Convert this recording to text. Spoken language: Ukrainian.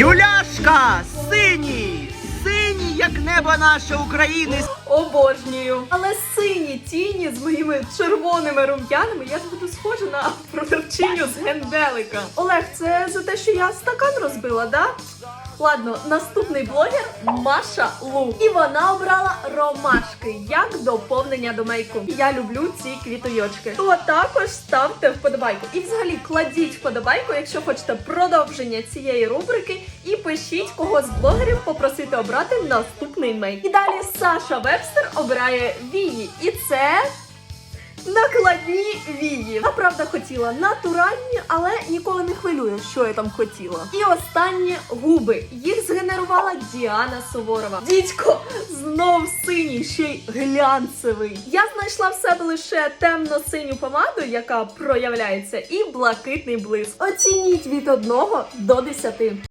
Юляшка, синій, синій, як небо наше України. Обожнюю. Але сині тіні з моїми червоними рум'янами я буду схожа на продавчиню з генделика. Олег, це за те, що я стакан розбила, да? Ладно, наступний блогер Маша Лу. І вона обрала ромашки як доповнення до мейку. Я люблю ці квітойочки. То також ставте вподобайку. І взагалі кладіть вподобайку, якщо хочете продовження цієї рубрики, і пишіть кого з блогерів попросити обрати наступний мейк. І далі Саша Вебстер обирає вії. І це. Накладні вії. Правда хотіла натуральні, але ніколи не хвилює, що я там хотіла. І останні губи. Їх згенерувала Діана Суворова. Дідько, знов синій, ще й глянцевий. Я знайшла в себе лише темно-синю помаду, яка проявляється, і блакитний блиск. Оцініть від 1 до 10.